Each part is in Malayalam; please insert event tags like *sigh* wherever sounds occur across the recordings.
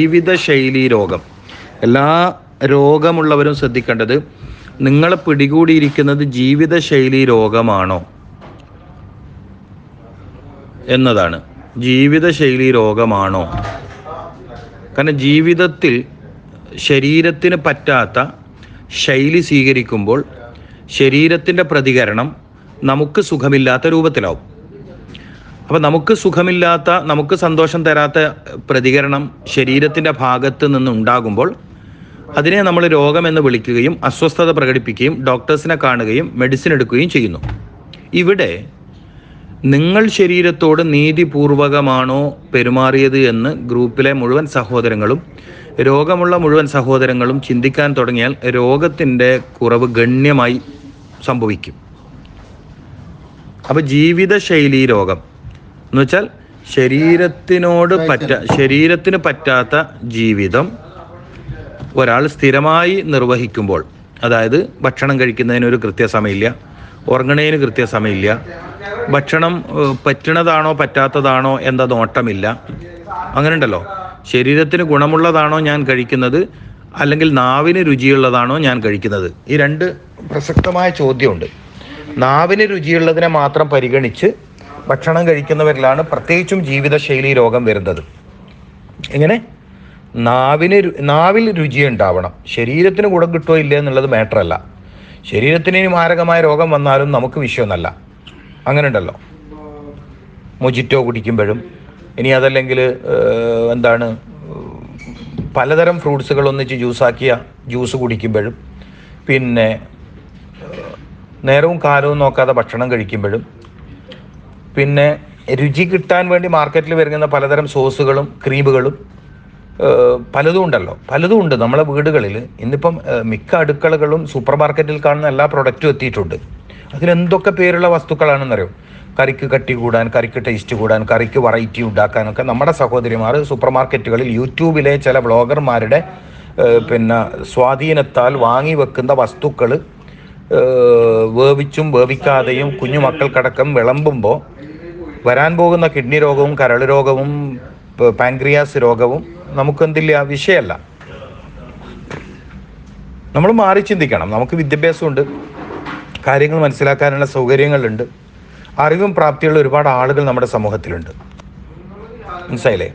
ജീവിതശൈലി രോഗം. എല്ലാ രോഗമുള്ളവരും ശ്രദ്ധിക്കേണ്ടത് നിങ്ങൾ പിടികൂടിയിരിക്കുന്നത് ജീവിതശൈലി രോഗമാണോ? എന്നതാണ്. ജീവിതശൈലി രോഗമാണോ? കാരണം ജീവിതത്തിൽ ശരീരത്തിന് പറ്റാത്ത ശൈലി സ്വീകരിക്കുമ്പോൾ ശരീരത്തിന്റെ പ്രതികരണം നമുക്ക് സുഖമില്ലാത്ത രൂപത്തിലാവും. അപ്പോൾ നമുക്ക് സുഖമില്ലാത്ത നമുക്ക് സന്തോഷം തരാത്ത പ്രതികരണം ശരീരത്തിന്റെ ഭാഗത്ത് നിന്ന് ഉണ്ടാകുമ്പോൾ അതിനെ നമ്മൾ രോഗമെന്ന് വിളിക്കുകയും അസ്വസ്ഥത പ്രകടിപ്പിക്കുകയും ഡോക്ടേഴ്സിനെ കാണുകയും മെഡിസിൻ എടുക്കുകയും ചെയ്യുന്നു. ഇവിടെ നിങ്ങൾ ശരീരത്തോട് നീതിപൂർവകമാണോ പെരുമാറിയത് എന്ന് ഗ്രൂപ്പിലെ മുഴുവൻ സഹോദരങ്ങളും രോഗമുള്ള മുഴുവൻ സഹോദരങ്ങളും ചിന്തിക്കാൻ തുടങ്ങിയാൽ രോഗത്തിന്റെ കുറവ് ഗണ്യമായി സംഭവിക്കും. അപ്പോൾ ജീവിതശൈലി രോഗം എന്ന് വെച്ചാൽ ശരീരത്തിനോട് പറ്റ ശരീരത്തിന് പറ്റാത്ത ജീവിതം ഒരാൾ സ്ഥിരമായി നിർവഹിക്കുമ്പോൾ അതായത് ഭക്ഷണം കഴിക്കുന്നതിന് ഒരു കൃത്യസമയമില്ല ഉറങ്ങണതിന് കൃത്യസമയമില്ല ഭക്ഷണം പറ്റണതാണോ പറ്റാത്തതാണോ എന്ന നോട്ടമില്ല. അങ്ങനെ ഉണ്ടല്ലോ ശരീരത്തിന് ഗുണമുള്ളതാണോ ഞാൻ കഴിക്കുന്നത് അല്ലെങ്കിൽ നാവിന് രുചിയുള്ളതാണോ ഞാൻ കഴിക്കുന്നത്? ഈ രണ്ട് പ്രസക്തമായ ചോദ്യമുണ്ട്. നാവിന് രുചിയുള്ളതിനെ മാത്രം പരിഗണിച്ച് ഭക്ഷണം കഴിക്കുന്നവരിലാണ് പ്രത്യേകിച്ചും ജീവിതശൈലി രോഗം വരുന്നത്. എങ്ങനെ നാവിന് നാവിൽ രുചി ഉണ്ടാവണം. ശരീരത്തിന് ഗുണം കിട്ടുമോ ഇല്ല എന്നുള്ളത് മാറ്ററല്ല ശരീരത്തിന് മാരകമായ രോഗം വന്നാലും നമുക്ക് വിഷയമൊന്നല്ല. അങ്ങനെ ഉണ്ടല്ലോ മൊജിറ്റോ കുടിക്കുമ്പോഴും ഇനി അതല്ലെങ്കിൽ എന്താണ് പലതരം ഫ്രൂട്ട്സുകൾ ഒന്നിച്ച് ജ്യൂസാക്കിയ ജ്യൂസ് കുടിക്കുമ്പോഴും പിന്നെ നേരവും കാലവും നോക്കാതെ ഭക്ഷണം കഴിക്കുമ്പോഴും പിന്നെ രുചി കിട്ടാൻ വേണ്ടി മാർക്കറ്റിൽ വരുന്ന പലതരം സോസുകളും ക്രീമുകളും പലതും ഉണ്ടല്ലോ. പലതും ഉണ്ട് നമ്മളെ വീടുകളിൽ ഇന്നിപ്പം മിക്ക അടുക്കളകളും സൂപ്പർ മാർക്കറ്റിൽ കാണുന്ന എല്ലാ പ്രൊഡക്റ്റും എത്തിയിട്ടുണ്ട്. അതിലെന്തൊക്കെ പേരുള്ള വസ്തുക്കളാണെന്നറിയോ? കറിക്ക് കട്ടി കൂടാൻ കറിക്ക് ടേസ്റ്റ് കൂടാൻ കറിക്ക് വെറൈറ്റി ഉണ്ടാക്കാനൊക്കെ നമ്മുടെ സഹോദരിമാർ സൂപ്പർ മാർക്കറ്റുകളിൽ യൂട്യൂബിലെ ചില ബ്ലോഗർമാരുടെ പിന്നെ സ്വാധീനത്താൽ വാങ്ങി വെക്കുന്ന വസ്തുക്കൾ വേവിച്ചും വേവിക്കാതെയും കുഞ്ഞു മക്കൾക്കടക്കം വിളമ്പുമ്പോൾ വരാൻ പോകുന്ന കിഡ്നി രോഗവും കരൾ രോഗവും പാൻക്രിയാസ് രോഗവും നമുക്കെന്തില്ല? വിഷയമല്ല നമ്മൾ മാറി ചിന്തിക്കണം. നമുക്ക് വിദ്യാഭ്യാസമുണ്ട്. കാര്യങ്ങൾ മനസ്സിലാക്കാനുള്ള സൗകര്യങ്ങളുണ്ട്. അറിവും പ്രാപ്തിയുള്ള ഒരുപാട് ആളുകൾ നമ്മുടെ സമൂഹത്തിലുണ്ട്. മനസ്സിലായില്ലേ?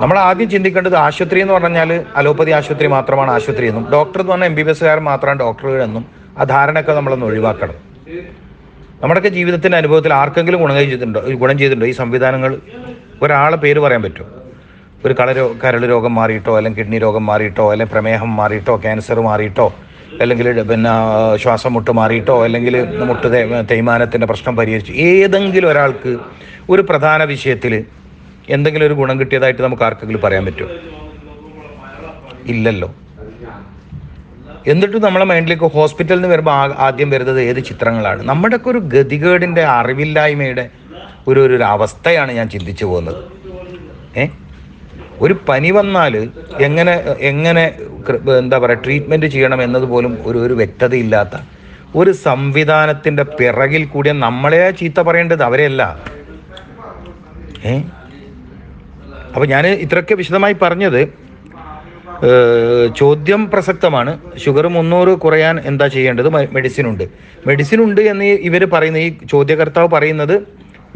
നമ്മൾ ആദ്യം ചിന്തിക്കേണ്ടത് ആശുപത്രി എന്ന് പറഞ്ഞാൽ അലോപ്പതി ആശുപത്രി മാത്രമാണ് ആശുപത്രി എന്നും. ഡോക്ടർ എന്ന് പറഞ്ഞാൽ എം ബി ബി എസ്സുകാരൻ മാത്രമാണ് ഡോക്ടറുകൾ എന്നും ആ ധാരണയൊക്കെ നമ്മളൊന്ന് ഒഴിവാക്കണം. നമ്മുടെയൊക്കെ ജീവിതത്തിന്റെ അനുഭവത്തിൽ ആർക്കെങ്കിലും ഗുണം ചെയ്തിട്ടുണ്ടോ? ഗുണം ചെയ്തിട്ടുണ്ടോ? ഈ സംവിധാനങ്ങൾ? ഒരാളെ പേര് പറയാൻ പറ്റും ഒരു കളരോ കരൾ രോഗം മാറിയിട്ടോ അല്ലെങ്കിൽ കിഡ്നി രോഗം മാറിയിട്ടോ അല്ലെങ്കിൽ പ്രമേഹം മാറിയിട്ടോ ക്യാൻസർ മാറിയിട്ടോ അല്ലെങ്കിൽ പിന്നെ ശ്വാസം മുട്ട് മാറിയിട്ടോ അല്ലെങ്കിൽ മുട്ട് തേയ്മാനത്തിന്റെ പ്രശ്നം പരിഹരിച്ചു ഏതെങ്കിലും ഒരാൾക്ക് ഒരു പ്രധാന വിഷയത്തിൽ എന്തെങ്കിലും ഒരു ഗുണം കിട്ടിയതായിട്ട് നമുക്ക് ആർക്കെങ്കിലും പറയാൻ പറ്റുമോ? ഇല്ലല്ലോ. എന്നിട്ട് നമ്മളെ മൈൻഡിലേക്ക് ഹോസ്പിറ്റലിൽ നിന്ന് വരുമ്പോൾ ആദ്യം വരുന്നത് ഏത് ചിത്രങ്ങളാണ്? നമ്മുടെയൊക്കെ ഒരു ഗതികേടിന്റെ അറിവില്ലായ്മയുടെ ഒരു ഒരു അവസ്ഥയാണ് ഞാൻ ചിന്തിച്ചു പോകുന്നത്. ഏ? ഒരു പനി വന്നാൽ എങ്ങനെ എങ്ങനെ എന്താ പറയുക ട്രീറ്റ്മെന്റ് ചെയ്യണം എന്നതുപോലും ഒരു ഒരു വ്യക്തതയില്ലാത്ത ഒരു സംവിധാനത്തിന്റെ പിറകിൽ കൂടിയ നമ്മളെ ചീത്ത പറയേണ്ടത് അവരെയല്ല. ഏ? അപ്പോൾ ഞാൻ ഇത്രയൊക്കെ വിശദമായി പറഞ്ഞത് ചോദ്യം പ്രസക്തമാണ്. ഷുഗർ മുന്നൂറ് കുറയാൻ എന്താ ചെയ്യേണ്ടത്? മെഡിസിൻ ഉണ്ട്. മെഡിസിൻ ഉണ്ട് എന്ന് ഇവർ പറയുന്ന ഈ ചോദ്യകർത്താവ് പറയുന്നത്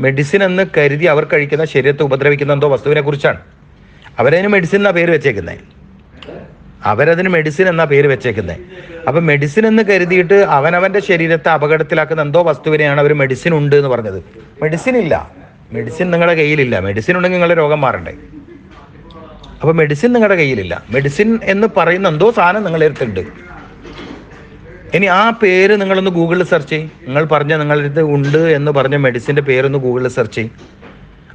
മെഡിസിൻ എന്ന് കരുതി അവർ കഴിക്കുന്ന ശരീരത്തെ ഉപദ്രവിക്കുന്ന എന്തോ വസ്തുവിനെ കുറിച്ചാണ്. അവരതിന് മെഡിസിൻ എന്നാ പേര് വെച്ചേക്കുന്നത് അവരതിന് മെഡിസിൻ എന്നാ പേര് വെച്ചേക്കുന്നത് അപ്പം മെഡിസിൻ എന്ന് കരുതിയിട്ട് അവനവന്റെ ശരീരത്തെ അപകടത്തിലാക്കുന്ന എന്തോ വസ്തുവിനെയാണ് അവർ മെഡിസിൻ ഉണ്ട് എന്ന് പറഞ്ഞത്. മെഡിസിൻ ഇല്ല. മെഡിസിൻ നിങ്ങളുടെ കയ്യിലില്ല. മെഡിസിൻ ഉണ്ടെങ്കിൽ നിങ്ങളുടെ രോഗം മാറണ്ടേ? അപ്പോൾ മെഡിസിൻ നിങ്ങളുടെ കയ്യിലില്ല. മെഡിസിൻ എന്ന് പറയുന്ന എന്തോ സാധനം നിങ്ങളുടെ അടുത്തുണ്ട്. ഇനി ആ പേര് നിങ്ങളൊന്ന് ഗൂഗിളിൽ സെർച്ച് ചെയ്യും. നിങ്ങൾ പറഞ്ഞ നിങ്ങളുടെ അടുത്ത് ഉണ്ട് എന്ന് പറഞ്ഞ മെഡിസിന്റെ പേരൊന്ന് ഗൂഗിളിൽ സെർച്ച് ചെയ്യും.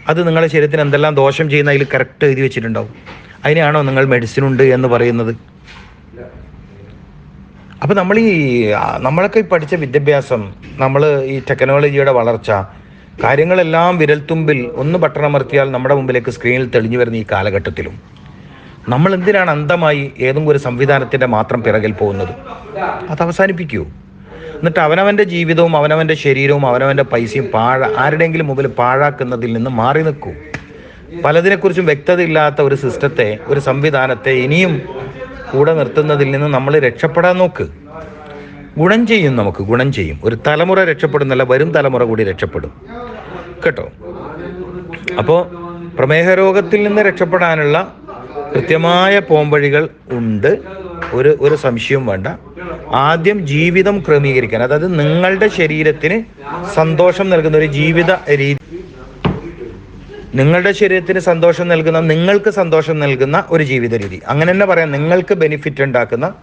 അത് നിങ്ങളുടെ ശരീരത്തിന് എന്തെല്ലാം ദോഷം ചെയ്യുന്ന അതിൽ കറക്റ്റ് എഴുതി വെച്ചിട്ടുണ്ടാവും. അതിനെയാണോ നിങ്ങൾ മെഡിസിൻ ഉണ്ട് എന്ന് പറയുന്നത്? അപ്പോൾ നമ്മൾ ഈ നമ്മളൊക്കെ പഠിച്ച വിദ്യാഭ്യാസം നമ്മൾ ഈ ടെക്നോളജിയുടെ വളർച്ച കാര്യങ്ങളെല്ലാം വിരൽത്തുമ്പിൽ ഒന്ന് പട്ടണമർത്തിയാൽ നമ്മുടെ മുമ്പിലേക്ക് സ്ക്രീനിൽ തെളിഞ്ഞു വരുന്ന ഈ കാലഘട്ടത്തിലും. നമ്മൾ എന്തിനാണ് അന്ധമായി ഏതെങ്കിലും ഒരു സംവിധാനത്തിന്റെ മാത്രം പിറകിൽ പോകുന്നത്? അത് അവസാനിപ്പിക്കൂ. എന്നിട്ട് അവനവന്റെ ജീവിതവും അവനവന്റെ ശരീരവും അവനവന്റെ പൈസയും പാഴ ആരുടെയെങ്കിലും മുമ്പിൽ പാഴാക്കുന്നതിൽ നിന്ന് മാറി നിൽക്കൂ. പലതിനെക്കുറിച്ചും വ്യക്തത ഇല്ലാത്ത ഒരു സിസ്റ്റത്തെ ഒരു സംവിധാനത്തെ ഇനിയും കൂടെ നിർത്തുന്നതിൽ നിന്ന് നമ്മൾ രക്ഷപ്പെടാൻ നോക്ക്. ഗുണം ചെയ്യും നമുക്ക് ഗുണം ചെയ്യും. ഒരു തലമുറ രക്ഷപ്പെടുന്നല്ല വരും തലമുറ കൂടി രക്ഷപ്പെടും. കേട്ടോ. അപ്പോൾ പ്രമേഹ രോഗത്തിൽ നിന്ന് രക്ഷപ്പെടാനുള്ള കൃത്യമായ പോംവഴികൾ ഉണ്ട്. ഒരു ഒരു സംശയവും വേണ്ട. ആദ്യം ജീവിതം ക്രമീകരിക്കാൻ അതായത് നിങ്ങളുടെ ശരീരത്തിന് സന്തോഷം നൽകുന്ന ഒരു ജീവിത രീതി നിങ്ങളുടെ ശരീരത്തിന് സന്തോഷം നൽകുന്ന നിങ്ങൾക്ക് സന്തോഷം നൽകുന്ന ഒരു ജീവിത രീതി. അങ്ങനെ തന്നെ പറയാം നിങ്ങൾക്ക് ബെനിഫിറ്റ് ഉണ്ടാക്കുന്ന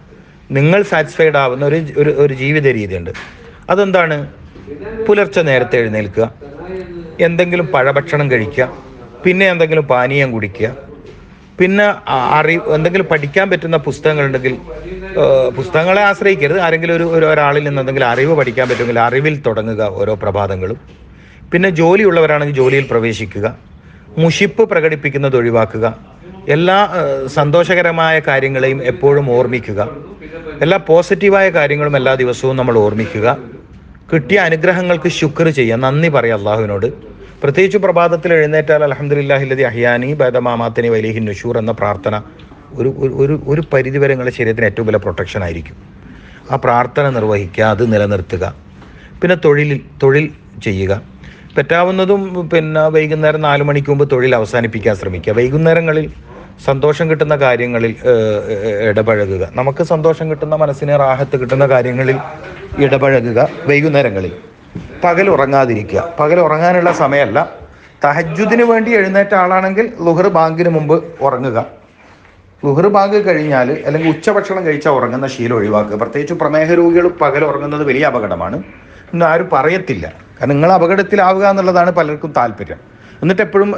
നിങ്ങൾ സാറ്റിസ്ഫൈഡ് ആവുന്ന ഒരു ഒരു ജീവിത രീതിയുണ്ട്. അതെന്താണ്? പുലർച്ചെ നേരത്തെ എഴുന്നേൽക്കുക. എന്തെങ്കിലും പഴഭക്ഷണം കഴിക്കുക പിന്നെ എന്തെങ്കിലും പാനീയം കുടിക്കുക പിന്നെ അറി എന്തെങ്കിലും പഠിക്കാൻ പറ്റുന്ന പുസ്തകങ്ങളുണ്ടെങ്കിൽ പുസ്തകങ്ങളെ ആശ്രയിക്കരുത്. ആരെങ്കിലും ഒരു ഒരാളിൽ നിന്ന് എന്തെങ്കിലും അറിവ് പഠിക്കാൻ പറ്റുമെങ്കിൽ അറിവിൽ തുടങ്ങുക ഓരോ പ്രഭാതങ്ങളും. പിന്നെ ജോലിയുള്ളവരാണെങ്കിൽ ജോലിയിൽ പ്രവേശിക്കുക മുഷിപ്പ് പ്രകടിപ്പിക്കുന്നത് ഒഴിവാക്കുക എല്ലാ സന്തോഷകരമായ കാര്യങ്ങളെയും എപ്പോഴും ഓർമ്മിക്കുക എല്ലാ പോസിറ്റീവായ കാര്യങ്ങളും എല്ലാ ദിവസവും നമ്മൾ ഓർമ്മിക്കുക. കിട്ടിയ അനുഗ്രഹങ്ങൾക്ക് ശുക്ർ ചെയ്യുക നന്ദി പറയുക അള്ളാഹുവിനോട്. പ്രത്യേകിച്ച് പ്രഭാതത്തിൽ എഴുന്നേറ്റാൽ അലഹമുല്ലാഹില്ലതി അഹിയാനി ബദമാമാത്തിനി വലിഹി നുഷൂർ എന്ന പ്രാർത്ഥന ഒരു ഒരു- ഒരു പരിധിവരെ നിങ്ങളുടെ ശരീരത്തിന് ഏറ്റവും വലിയ പ്രൊട്ടക്ഷൻ ആയിരിക്കും. ആ പ്രാർത്ഥന നിർവഹിക്കുക അത് നിലനിർത്തുക. പിന്നെ തൊഴിലിൽ തൊഴിൽ ചെയ്യുക. പറ്റാവുന്നതും പിന്നെ വൈകുന്നേരം നാല് മണിക്ക് മുമ്പ് തൊഴിൽ അവസാനിപ്പിക്കാൻ ശ്രമിക്കുക. വൈകുന്നേരങ്ങളിൽ സന്തോഷം കിട്ടുന്ന കാര്യങ്ങളിൽ ഇടപഴകുക. നമുക്ക് സന്തോഷം കിട്ടുന്ന മനസ്സിന് റാഹത്ത് കിട്ടുന്ന കാര്യങ്ങളിൽ ഇടപഴകുക വൈകുന്നേരങ്ങളിൽ. പകൽ ഉറങ്ങാതിരിക്കുക. പകൽ ഉറങ്ങാനുള്ള സമയമല്ല. തഹജുദിന് വേണ്ടി എഴുന്നേറ്റ ആളാണെങ്കിൽ ലുഹർ ബാങ്കിന് മുമ്പ് ഉറങ്ങുക. ലുഹർ ബാങ്ക് കഴിഞ്ഞാൽ അല്ലെങ്കിൽ ഉച്ചഭക്ഷണം കഴിച്ചാൽ ഉറങ്ങുന്ന ശീലം ഒഴിവാക്കുക. പ്രത്യേകിച്ച് പ്രമേഹ രോഗികൾ പകൽ ഉറങ്ങുന്നത് വലിയ അപകടമാണ്. ഇന്ന് ആരും പറയത്തില്ല. കാരണം നിങ്ങൾ അപകടത്തിലാവുക എന്നുള്ളതാണ് പലർക്കും താല്പര്യം. എന്നിട്ട് എപ്പോഴും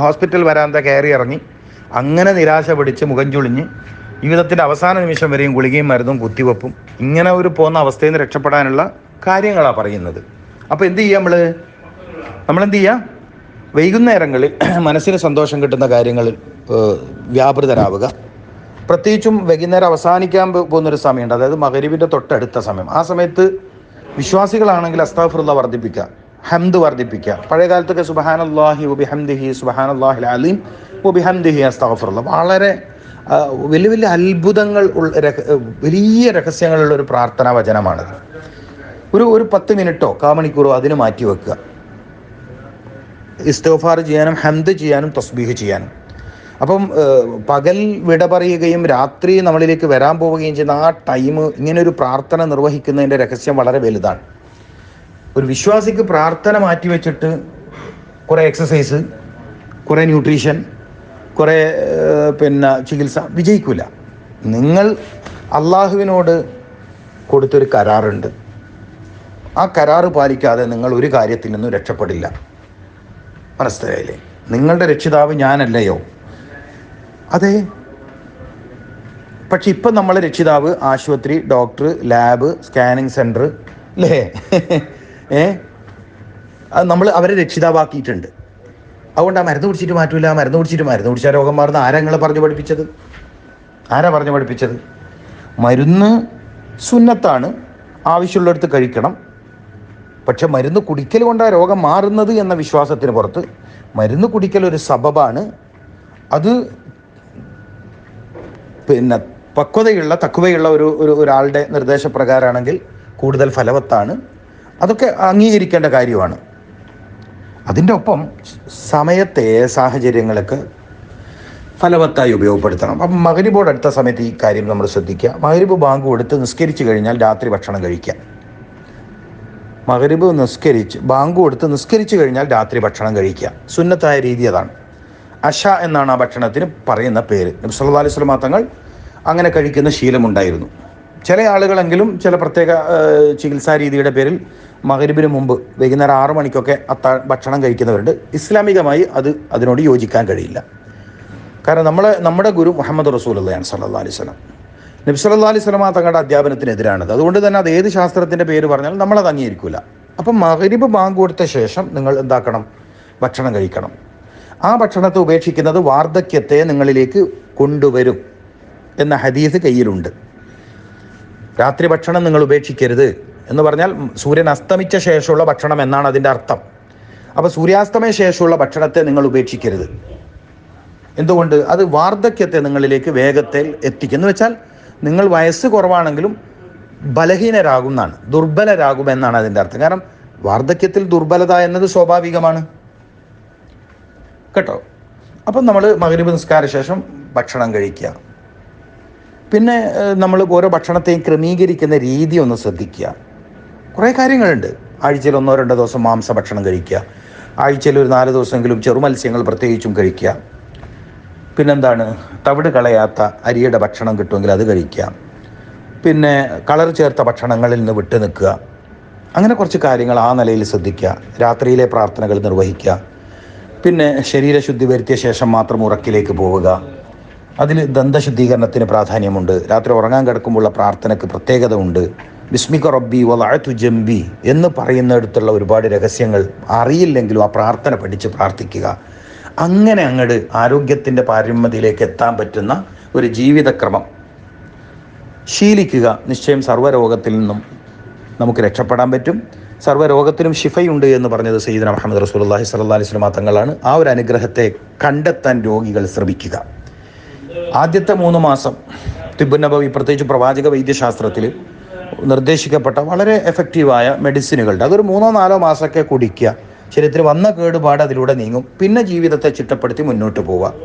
ഹോസ്പിറ്റൽ വരാന്ത കയറി ഇറങ്ങി അങ്ങനെ നിരാശ പിടിച്ച് മുഖം ചുളിഞ്ഞ് ജീവിതത്തിന്റെ അവസാന നിമിഷം വരെയും ഗുളികയും മരുന്നും കുത്തിവെപ്പും ഇങ്ങനെ ഒരു പോകുന്ന അവസ്ഥയിൽ നിന്ന് രക്ഷപ്പെടാനുള്ള കാര്യങ്ങളാണ് പറയുന്നത്. അപ്പോൾ എന്ത് ചെയ്യുക നമ്മൾ നമ്മളെന്ത് ചെയ്യുക വൈകുന്നേരങ്ങളിൽ *clears throat* മനസ്സിന് സന്തോഷം കിട്ടുന്ന കാര്യങ്ങളിൽ വ്യാപൃതരാവുക. പ്രത്യേകിച്ചും വൈകുന്നേരം അവസാനിക്കാൻ പോകുന്നൊരു സമയമുണ്ട്. അതായത് മകരീവിന്റെ തൊട്ടടുത്ത സമയം. ആ സമയത്ത് വിശ്വാസികളാണെങ്കിൽ അസ്താഫുള്ള വർദ്ധിപ്പിക്കുക ഹംദ് വർദ്ധിപ്പിക്കുക. പഴയ കാലത്തൊക്കെ സുബഹാനല്ലാഹി ഉബിഹംദിഹി സുബഹാനല്ലാഹിൽ അലീം ഉബിഹംദിഹി അസ്താഫുള്ള വളരെ വലിയ വലിയ അത്ഭുതങ്ങൾ വലിയ രഹസ്യങ്ങളുള്ള ഒരു പ്രാർത്ഥനാ വചനമാണത്. ഒരു ഒരു പത്ത് മിനിറ്റോ കാമണിക്കൂറോ അതിന് മാറ്റി വെക്കുക. ഇസ്തോഫാർ ചെയ്യാനും ഹംദ് ചെയ്യാനും തസ്ബീഹ് ചെയ്യാനും. അപ്പം പകൽ വിട പറയുകയും രാത്രി നമ്മളിലേക്ക് വരാൻ പോവുകയും ചെയ്യുന്ന ആ ടൈം ഇങ്ങനെ ഒരു പ്രാർത്ഥന നിർവഹിക്കുന്നതിന്റെ രഹസ്യം വളരെ വലുതാണ്. ഒരു വിശ്വാസിക്ക് പ്രാർത്ഥന മാറ്റി വെച്ചിട്ട് കുറേ എക്സസൈസ് കുറേ ന്യൂട്രീഷൻ കുറേ പിന്നെ ചികിത്സ. വിജയിക്കില്ല നിങ്ങൾ അള്ളാഹുവിനോട് കൊടുത്തൊരു കരാറുണ്ട്. ആ കരാറ് പാലിക്കാതെ നിങ്ങൾ ഒരു കാര്യത്തിൽ നിന്നും രക്ഷപ്പെടില്ല. മനസ്സിലായില്ലേ? നിങ്ങളുടെ രക്ഷിതാവ് ഞാനല്ലയോ? അതെ. പക്ഷെ ഇപ്പം നമ്മളെ രക്ഷിതാവ് ആശുപത്രി ഡോക്ടർ ലാബ് സ്കാനിങ് സെന്റർ അല്ലേ *laughs* ഏ നമ്മൾ അവരെ രക്ഷിതാവാക്കിയിട്ടുണ്ട്. അതുകൊണ്ട് ആ മരുന്ന് കുടിച്ചിട്ട് മാറ്റൂല മരുന്ന് കുടിച്ചിട്ട് മരുന്ന് കുടിച്ചാൽ രോഗം മാറുന്ന ആരാ നിങ്ങളെ പറഞ്ഞു പഠിപ്പിച്ചത്? ആരാ പറഞ്ഞു പഠിപ്പിച്ചത്? മരുന്ന് സുന്നത്താണ് ആവശ്യമുള്ളിടത്ത് കഴിക്കണം. പക്ഷെ മരുന്ന് കുടിക്കൽ കൊണ്ടാണ് രോഗം മാറുന്നത് എന്ന വിശ്വാസത്തിന് പുറത്ത് മരുന്ന് കുടിക്കൽ ഒരു സബബാണ്. അത് പിന്നെ പക്വതയുള്ള തക്കുവയുള്ള ഒരു ഒരു ഒരാളുടെ നിർദ്ദേശപ്രകാരമാണെങ്കിൽ കൂടുതൽ ഫലവത്താണ് അതൊക്കെ അംഗീകരിക്കേണ്ട കാര്യമാണ്. അതിന്റെ ഒപ്പം സമയത്തെ സാഹചര്യങ്ങളൊക്കെ ഫലവത്തായി ഉപയോഗപ്പെടുത്തണം. അപ്പം മകരിബോട് അടുത്ത സമയത്ത് ഈ കാര്യം നമ്മൾ ശ്രദ്ധിക്കുക. മകരിബ് ബാങ്ക് കൊടുത്ത് നിസ്കരിച്ചു കഴിഞ്ഞാൽ രാത്രി ഭക്ഷണം കഴിക്കുക. മകരിബ് നിസ്കരിച്ച് ബാങ്ക് കൊടുത്ത് നിസ്കരിച്ചു കഴിഞ്ഞാൽ രാത്രി ഭക്ഷണം കഴിക്കുക. സുന്നത്തായ രീതി അതാണ്. അഷ എന്നാണ് ആ ഭക്ഷണത്തിന് പറയുന്ന പേര്. നബി സല്ലല്ലാഹു അലൈഹി സ്വലമാ തങ്ങൾ അങ്ങനെ കഴിക്കുന്ന ശീലമുണ്ടായിരുന്നു. ചില ആളുകളെങ്കിലും ചില പ്രത്യേക ചികിത്സാ രീതിയുടെ പേരിൽ മകരിബിന് മുമ്പ് വൈകുന്നേരം ആറു മണിക്കൊക്കെ അത്താ ഭക്ഷണം കഴിക്കുന്നവരുണ്ട്. ഇസ്ലാമികമായി അത് അതിനോട് യോജിക്കാൻ കഴിയില്ല. കാരണം നമ്മളെ നമ്മുടെ ഗുരു മുഹമ്മദ് റസൂലുള്ളയാണ് സല്ലാ അലൈഹി വസല്ലം. നബി സല്ലല്ലാഹു അലൈഹി വസല്ലം തങ്ങളുടെ അധ്യാപനത്തിനെതിരാണത്. അതുകൊണ്ട് തന്നെ അത് ഏത് ശാസ്ത്രത്തിന്റെ പേര് പറഞ്ഞാലും നമ്മളത് അംഗീകരിക്കില്ല അപ്പം മകരിബ് ബാങ്ക് കൊടുത്ത ശേഷം നിങ്ങൾ എന്താക്കണം? ഭക്ഷണം കഴിക്കണം. ആ ഭക്ഷണത്തെ ഉപേക്ഷിക്കുന്നത് വാർദ്ധക്യത്തെ നിങ്ങളിലേക്ക് കൊണ്ടുവരും എന്ന ഹദീസ് കയ്യിലുണ്ട്. രാത്രി ഭക്ഷണം നിങ്ങൾ ഉപേക്ഷിക്കരുത് എന്ന് പറഞ്ഞാൽ സൂര്യൻ അസ്തമിച്ച ശേഷമുള്ള ഭക്ഷണം എന്നാണ് അതിന്റെ അർത്ഥം. അപ്പോൾ സൂര്യാസ്തമയ ശേഷമുള്ള ഭക്ഷണത്തെ നിങ്ങൾ ഉപേക്ഷിക്കരുത്. എന്തുകൊണ്ട്? അത് വാർദ്ധക്യത്തെ നിങ്ങളിലേക്ക് വേഗത്തിൽ എത്തിക്കും എന്ന് വെച്ചാൽ നിങ്ങൾ വയസ്സ് കുറവാണെങ്കിലും ബലഹീനരാകും എന്നാണ് ദുർബലരാകും എന്നാണ് അതിന്റെ അർത്ഥം. കാരണം വാർദ്ധക്യത്തിൽ ദുർബലത എന്നത് സ്വാഭാവികമാണ്. കേട്ടോ? അപ്പം നമ്മൾ മകരീബ് നിസ്കാര ശേഷം ഭക്ഷണം കഴിക്കുക. പിന്നെ നമ്മൾ ഓരോ ഭക്ഷണത്തെയും ക്രമീകരിക്കുന്ന രീതി ഒന്ന് ശ്രദ്ധിക്കുക. കുറേ കാര്യങ്ങളുണ്ട്. ആഴ്ചയിൽ ഒന്നോ രണ്ടോ ദിവസം മാംസ ഭക്ഷണം കഴിക്കുക. ആഴ്ചയിൽ ഒരു നാല് ദിവസമെങ്കിലും ചെറുമത്സ്യങ്ങൾ പ്രത്യേകിച്ചും കഴിക്കുക. പിന്നെന്താണ്? തവിട് കളയാത്ത അരിയുടെ ഭക്ഷണം കിട്ടുമെങ്കിൽ അത് കഴിക്കുക. പിന്നെ കളർ ചേർത്ത ഭക്ഷണങ്ങളിൽ നിന്ന് വിട്ടു നിൽക്കുക. അങ്ങനെ കുറച്ച് കാര്യങ്ങൾ ആ നിലയിൽ ശ്രദ്ധിക്കുക. രാത്രിയിലെ പ്രാർത്ഥനകൾ നിർവഹിക്കുക. പിന്നെ ശരീരശുദ്ധി വരുത്തിയ ശേഷം മാത്രം ഉറക്കിലേക്ക് പോവുക. അതിൽ ദന്തശുദ്ധീകരണത്തിന് പ്രാധാന്യമുണ്ട്. രാത്രി ഉറങ്ങാൻ കിടക്കുമ്പോഴുള്ള പ്രാർത്ഥനയ്ക്ക് പ്രത്യേകത ഉണ്ട് ബിസ്മിക റബ്ബി വലാഴത്തു ജംബി എന്ന് പറയുന്നിടത്തുള്ള ഒരുപാട് രഹസ്യങ്ങൾ അറിയില്ലെങ്കിലും ആ പ്രാർത്ഥന പഠിച്ച് പ്രാർത്ഥിക്കുക. അങ്ങനെ അങ്ങോട്ട് ആരോഗ്യത്തിന്റെ പാരമ്യതയിലേക്ക് എത്താൻ പറ്റുന്ന ഒരു ജീവിതക്രമം. ശീലിക്കുക. നിശ്ചയം സർവരോഗത്തിൽ നിന്നും നമുക്ക് രക്ഷപ്പെടാൻ പറ്റും. സർവരോഗത്തിനും ഷിഫയുണ്ട് എന്ന് പറഞ്ഞത് സയ്യിദന മുഹമ്മദ് റസൂലുള്ളാഹി സ്വല്ലല്ലാഹി അലൈഹി വസല്ലം തങ്ങളാണ്. ആ ഒരു അനുഗ്രഹത്തെ കണ്ടെത്താൻ രോഗികൾ ശ്രമിക്കുക. ആദ്യത്തെ മൂന്ന് മാസം തിബുനബവി പ്രത്യേകിച്ച് പ്രവാചക വൈദ്യശാസ്ത്രത്തിൽ നിർദ്ദേശിക്കപ്പെട്ട വളരെ എഫക്റ്റീവായ മെഡിസിനുകളുണ്ട് അതൊരു മൂന്നോ നാലോ മാസമൊക്കെ കുടിക്കുക. ശരീരത്തിൽ വന്ന കേടുപാട് അതിലൂടെ നീങ്ങും. പിന്നെ ജീവിതത്തെ ചിട്ടപ്പെടുത്തി മുന്നോട്ട് പോവുക.